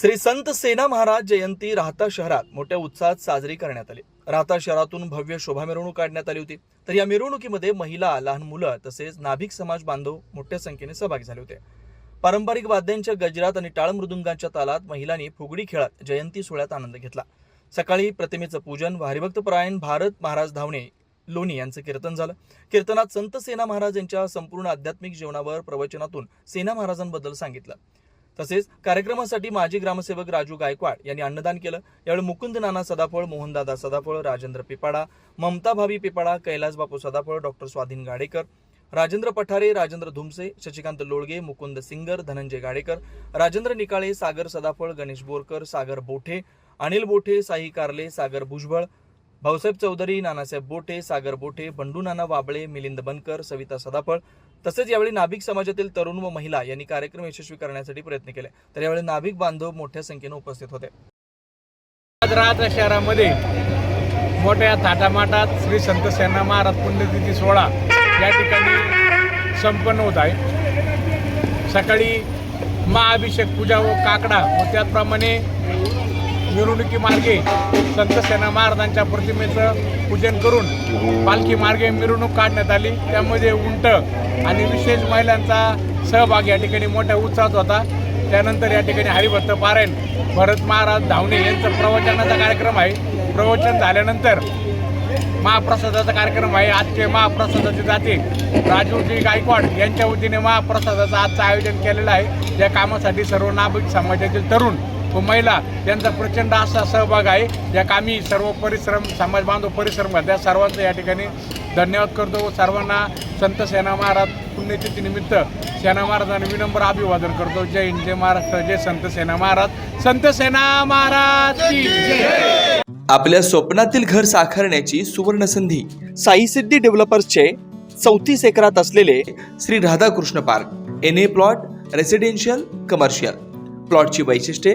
श्री संत सेना महाराज जयंती राहता शहरात मोठ्या उत्साहात साजरी करण्यात आली. राहता शहरातून भव्य शोभा मिरवणूक काढण्यात आली होती. तर या मिरवणुकीमध्ये महिला लहान मुलं तसेच नाभिक समाज बांधव मोठ्या संख्येने सहभागी झाले होते. पारंपरिक वाद्यांच्या गजरात आणि टाळ मृदुंगांच्या तालात महिलांनी फुगडी खेळात जयंती सोहळ्यात आनंद घेतला. सकाळी प्रतिमेचं पूजन हरिभक्तपरायण भारत महाराज धावणे लोणी यांचं कीर्तन झालं. कीर्तनात संत सेना महाराज यांच्या संपूर्ण आध्यात्मिक जीवनावर प्रवचनातून सेना महाराजांबद्दल सांगितलं. तसेच कार्यक्रमासाठी माजी ग्रामसेवक राजू गायकवाड यांनी अन्नदान केलं. यावेळी मुकुंद नाना सदाफळ मोहनदादा सदाफळ राजेंद्र पिपाडा ममता भाभी पिपाडा कैलास बापू सदाफळ डॉक्टर स्वाधीन गाडेकर राजेंद्र पठारे राजेंद्र धुमसे शशिकांत लोळगे मुकुंद सिंगर धनंजय गाडेकर राजेंद्र निकाळे सागर सदाफळ गणेश बोरकर सागर बोठे अनिल बोठे साई कारले सागर भुजबळ भाऊसाहेब चौधरी नानासाहेब बोठे सागर बोठे बंडू नाना वाबळे मिलिंद बनकर सविता सदाफळ तसेच यावेळी नाभिक समाजातील तरुण व महिला यांनी कार्यक्रम यशस्वी करण्यासाठी प्रयत्न केले. तर यावेळी नाभिक बांधव मोठ्या संख्येने उपस्थित होते. आज राहता शहरामध्ये मोठ्या थाटामाटात श्री संत सेना महाराज पुण्यतिथी सोहळा या ठिकाणी संपन्न होत आहे. सकाळी महाअभिषेक पूजा व काकडा व त्याचप्रमाणे मिरवणुकी मार्गे संत सेना महाराजांच्या प्रतिमेचं पूजन करून पालखी मार्गे मिरवणूक काढण्यात आली. त्यामध्ये उंट आणि विशेष महिलांचा सहभाग या ठिकाणी मोठ्या उत्साहात होता. त्यानंतर या ठिकाणी हरिभक्त पारायण भरत महाराज धावणे यांचा प्रवचनाचा कार्यक्रम आहे. प्रवचन झाल्यानंतर महाप्रसादाचा कार्यक्रम आहे. आजचे महाप्रसादाचे जाते राजूजी गायकवाड यांच्या वतीने महाप्रसादाचं आजचं आयोजन केलेलं आहे. या कामासाठी सर्व नाभिक समाजातील तरुण व महिला यांचा प्रचंड असा सहभाग आहे. या कामी सर्व परिश्रम समाज बांधव परिश्रम करतात सर्वांचा या ठिकाणी धन्यवाद करतो व सर्वांना संत सेना महाराज पुण्यतिथी निमित्त सेना महाराजांना विनम्र अभिवादन करतो. जय हिंद जय महाराष्ट्र जय संत सेना महाराज. संत सेना महाराज आपल्या स्वप्नातील घर साकारण्याची सुवर्ण संधी साई सिद्धी डेव्हलपर्सचे चौतीस एकरात असलेले Shri Radhakrishna park. N A plot residential commercial प्लॉटची वैशिष्ट्ये